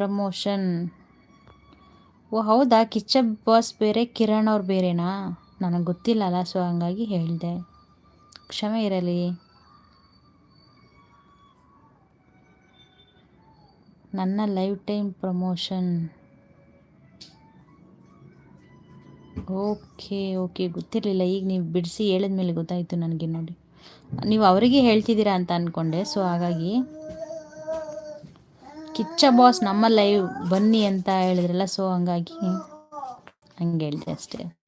Promotion. ಓ, ಹೌದಾ? Kichcha boss ಬೇರೆ, ಕಿರಣ್ ಅವ್ರು ಬೇರೆನಾ? ನನಗೆ ಗೊತ್ತಿಲ್ಲಲ್ಲ ಸೊ ಹಂಗಾಗಿ ಹೇಳಿದೆ. ಕ್ಷಮೆ ಇರಲಿ. ನನ್ನ life time promotion. Okay okay. ಗೊತ್ತಿರಲಿಲ್ಲ, ಈಗ ನೀವು ಬಿಡಿಸಿ ಹೇಳಿದ್ಮೇಲೆ ಗೊತ್ತಾಯಿತು ನನಗೆ ನೋಡಿ. ನೀವು ಅವರಿಗೆ ಹೇಳ್ತಿದ್ದೀರಾ ಅಂತ ಅಂದ್ಕೊಂಡೆ ಸೊ ಹಾಗಾಗಿ ಕಿಚ್ಚ ಬಾಸ್ ನಮ್ಮ ಲೈವ್ ಬನ್ನಿ ಅಂತ ಹೇಳಿದ್ರಲ್ಲ ಸೊ ಹಂಗಾಗಿ ಹಂಗೆ ಹೇಳಿದೆ ಅಷ್ಟೇ.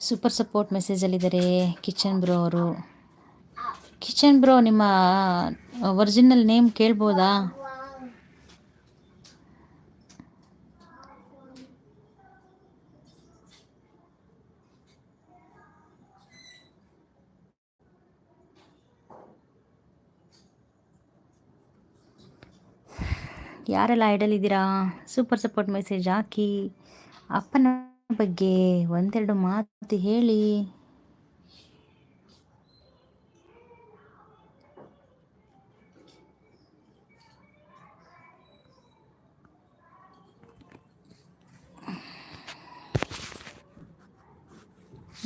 ಸೂಪರ್ ಸಪೋರ್ಟ್ ಮೆಸೇಜಲ್ಲಿದ್ದಾರೆ ಕಿಚನ್ ಬ್ರೋ ಅವರು. ಕಿಚನ್ ಬ್ರೋ ನಿಮ್ಮ ಒರಿಜಿನಲ್ ನೇಮ್ ಕೇಳ್ಬೋದಾ? ಯಾರೆಲ್ಲ ಐಡಲಿದ್ದೀರಾ ಸೂಪರ್ ಸಪೋರ್ಟ್ ಮೆಸೇಜ್ ಹಾಕಿ. ಅಪ್ಪನ ಬಗ್ಗೆ ಒಂದೆರಡು ಮಾತು ಹೇಳಿ.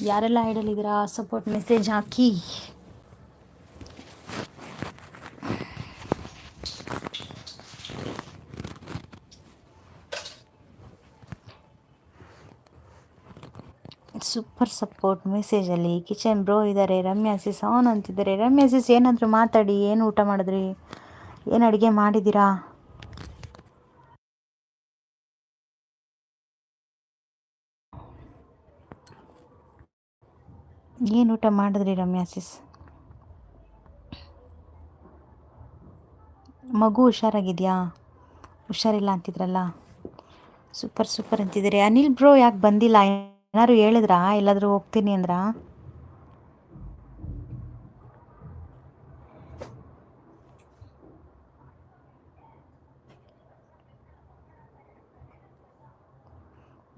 ಯಾರೆಲ್ಲ ಐಡಲಿದ್ದೀರಾ ಸಪೋರ್ಟ್ ಮೆಸೇಜ್ ಹಾಕಿ. ಸೂಪರ್ ಸಪೋರ್ಟ್ ಮೆಸೇಜಲ್ಲಿ ಕಿಚನ್ ಬ್ರೋ ಇದ್ದಾರೆ ರಮ್ಯಾ ಸಿಸ್ ಆನ್ ಅಂತಿದ್ದಾರೆ. ರಮ್ಯಾ ಸಿಸ್ ಏನಾದರೂ ಮಾತಾಡಿ, ಏನು ಊಟ ಮಾಡಿದ್ರಿ? ಏನು ಅಡುಗೆ ಮಾಡಿದ್ದೀರಾ? ಏನು ಊಟ ಮಾಡಿದ್ರಿ ರಮ್ಯಾ ಸಿಸ್ ಮಗು ಹುಷಾರಾಗಿದೆಯಾ? ಹುಷಾರಿಲ್ಲ ಅಂತಿದ್ರಲ್ಲ. ಸೂಪರ್ ಸೂಪರ್ ಅಂತಿದ್ದಾರೆ. ಅನಿಲ್ ಬ್ರೋ ಯಾಕೆ ಬಂದಿಲ್ಲ? ಏನಾದ್ರು ಹೇಳಿದ್ರಾ? ಎಲ್ಲಾದರೂ ಹೋಗ್ತೀನಿ ಅಂದ್ರ?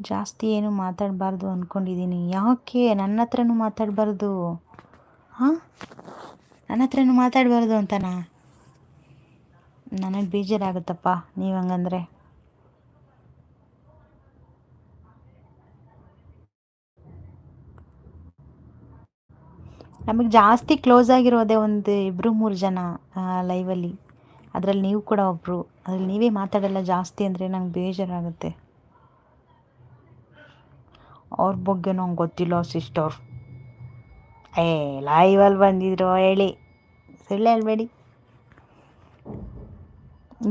ಜಾಸ್ತಿ ಏನು ಮಾತಾಡಬಾರ್ದು ಅಂದ್ಕೊಂಡಿದ್ದೀನಿ ಯಾಕೆ? ನನ್ನ ಹತ್ರನೂ ಮಾತಾಡಬಾರ್ದು. ಹಾಂ? ನನ್ನ ಹತ್ರನೂ ಮಾತಾಡಬಾರ್ದು ಅಂತನಾ? ನನಗೆ ಬೇಜಾರಾಗುತ್ತಪ್ಪ ನೀವು ಹಂಗಂದ್ರೆ. ನಮಗೆ ಜಾಸ್ತಿ ಕ್ಲೋಸ್ ಆಗಿರೋದೇ ಒಂದು ಇಬ್ಬರು ಮೂರು ಜನ ಲೈವಲ್ಲಿ ಅದರಲ್ಲಿ ನೀವು ಕೂಡ ಒಬ್ಬರು ಅದರಲ್ಲಿ ನೀವೇ ಮಾತಾಡಲ್ಲ ಜಾಸ್ತಿ ಅಂದರೆ ನಂಗೆ ಬೇಜಾರಾಗುತ್ತೆ. ಅವ್ರ ಬಗ್ಗೆ ನಂಗೆ ಗೊತ್ತಿಲ್ಲ ಸಿಸ್ಟರ್ ಏ ಲೈವಲ್ಲಿ ಬಂದಿದ್ರು ಹೇಳಿ. ಸುಳ್ಳು ಹೇಳ್ಬೇಡಿ.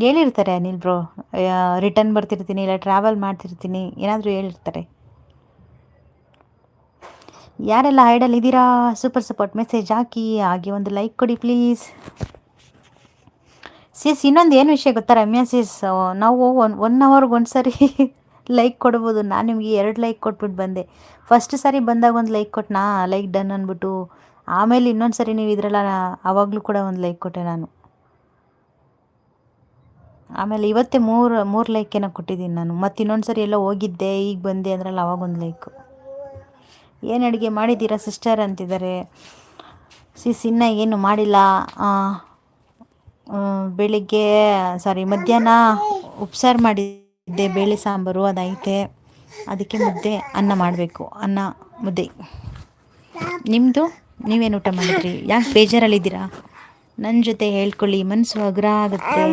ಹೇಳಿರ್ತಾರೆ ಅನಿಲ್ ಬ್ರೋ ರಿಟರ್ನ್ ಬರ್ತಿರ್ತೀನಿ, ಇಲ್ಲ ಟ್ರಾವೆಲ್ ಮಾಡ್ತಿರ್ತೀನಿ. ಏನಾದರೂ ಹೇಳಿರ್ತಾರೆ. ಯಾರೆಲ್ಲ ಐಡಲ್ ಇದ್ದೀರಾ? ಸೂಪರ್ ಸಪೋರ್ಟ್ ಮೆಸೇಜ್ ಹಾಕಿ, ಹಾಗೆ ಒಂದು ಲೈಕ್ ಕೊಡಿ ಪ್ಲೀಸ್ ಸಿಸ್ ಇನ್ನೊಂದು ಏನು ವಿಷಯ ಗೊತ್ತಾ ರಮ್ಯಾ ಸಿಸ್ ನಾವು ಒನ್ ಒನ್ ಅವರ್ಗೆ ಒಂದು ಸರಿ ಲೈಕ್ ಕೊಡ್ಬೋದು. ನಾನು ನಿಮಗೆ ಎರಡು ಲೈಕ್ ಕೊಟ್ಬಿಟ್ಟು ಬಂದೆ. ಫಸ್ಟ್ ಸಾರಿ ಬಂದಾಗ ಒಂದು ಲೈಕ್ ಕೊಟ್ಟನಾ ಲೈಕ್ ಡನ್ ಅಂದ್ಬಿಟ್ಟು ಆಮೇಲೆ ಇನ್ನೊಂದು ಸರಿ ನೀವು ಇದ್ರಲ್ಲ ಆವಾಗಲೂ ಕೂಡ ಒಂದು ಲೈಕ್ ಕೊಟ್ಟೆ ನಾನು. ಆಮೇಲೆ ಇವತ್ತೇ ಮೂರು ಮೂರು ಲೈಕ್ ಏನೋ ಕೊಟ್ಟಿದ್ದೀನಿ ನಾನು. ಮತ್ತು ಇನ್ನೊಂದು ಸರಿ ಎಲ್ಲ ಹೋಗಿದ್ದೆ, ಈಗ ಬಂದೆ ಅಂದ್ರಲ್ಲ ಅವಾಗ ಒಂದು ಲೈಕು ಏನು ಅಡುಗೆ ಮಾಡಿದ್ದೀರಾ ಸಿಸ್ಟರ್ ಅಂತಿದ್ದಾರೆ. ಸಿಸ್ ಇನ್ನ ಏನು ಮಾಡಿಲ್ಲ. ಬೆಳಿಗ್ಗೆ ಸಾರಿ ಮಧ್ಯಾಹ್ನ ಉಪ್ಸಾರು ಮಾಡಿದ್ದೆ ಬೇಳೆ ಸಾಂಬಾರು ಅದೈತೆ. ಅದಕ್ಕೆ ಮುದ್ದೆ ಅನ್ನ ಮಾಡಬೇಕು. ಅನ್ನ ಮುದ್ದೆ. ನಿಮ್ಮದು ನೀವೇನು ಊಟ ಮಾಡಿದ್ರಿ? ಯಾಕೆ ಬೇಜಾರಲ್ಲಿದ್ದೀರಾ? ನನ್ನ ಜೊತೆ ಹೇಳ್ಕೊಳ್ಳಿ ಮನಸ್ಸು ಅಗ್ರ ಆಗುತ್ತೆ.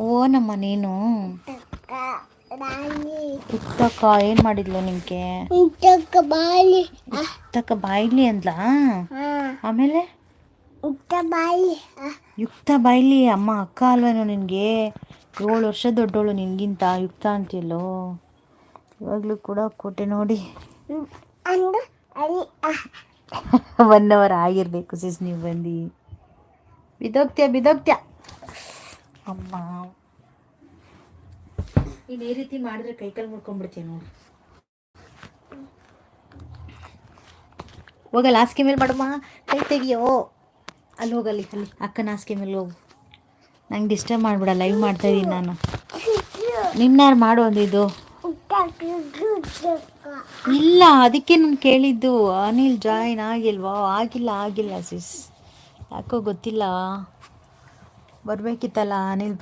ಓ ನಮ್ಮ ನೀನು? ಇತ್ತಕ್ಕ ಏನ್ ಮಾಡಿದ್ಲು ನಿಮಗೆ? ಇತ್ತಕ್ಕ ಬಾಯ್ಲಿ ಅಂದ್ಲಾ? ಆಮೇಲೆ? ಯುಕ್ತ ಬಾಯ್ಲಿ ಅಮ್ಮ ಅಕ್ಕ ಅಲ್ವೇನೋ ನಿನಗೆ? ಏಳು ವರ್ಷ ದೊಡ್ಡೋಳು ನಿನಗಿಂತ ಯುಕ್ತ ಅಂತಿಲ್ಲೋ ಇವಾಗಲೂ ಕೂಡ ಕೊಟ್ಟೆ ನೋಡಿ. ಒನ್ ಅವರ್ ಆಗಿರಬೇಕು ಸಿಸ್ ನೀವು ಬಂದು. ಬಿದೋಗ್ತ್ಯಾ ಬಿದೋಗ್ತ್ಯಾ ಅಮ್ಮ. ಇನ್ನು ಈ ರೀತಿ ಮಾಡಿದ್ರೆ ಕೈಕಾಲು ಮುಡ್ಕೊಂಡ್ಬಿಡ್ತೀನಿ ನೋಡಿ. ಹೋಗಲ್ಲ, ಹಾಸಿಗೆ ಮೇಲೆ ಮಾಡಮ್ಮ ಕೈ ತೆಗಿಯೋ. ಅಲ್ಲಿ ಹೋಗಲ್ಲಿ ಅಲ್ಲಿ ಅಕ್ಕನ ಹಾಸಿಗೆ ಮೇಲೆ ಹೋಗು. ನಂಗೆ ಡಿಸ್ಟರ್ಬ್ ಮಾಡಿಬಿಡ ಲೈವ್ ಮಾಡ್ತಾ ಇದ್ದೀನಿ ನಾನು. ನಿನ್ನಾರು ಮಾಡು ಇದು. ಇಲ್ಲ, ಅದಕ್ಕೆ ನಾನು ಕೇಳಿದ್ದು. ಅನಿಲ್ ಜಾಯಿನ್ ಆಗಿಲ್ವಾ? ಆಗಿಲ್ಲ ಆಗಿಲ್ಲ ಸಿಸ್ ಯಾಕೋ ಗೊತ್ತಿಲ್ಲ. ಬರಬೇಕಿತ್ತಲ್ಲ, ಅನಿಲ್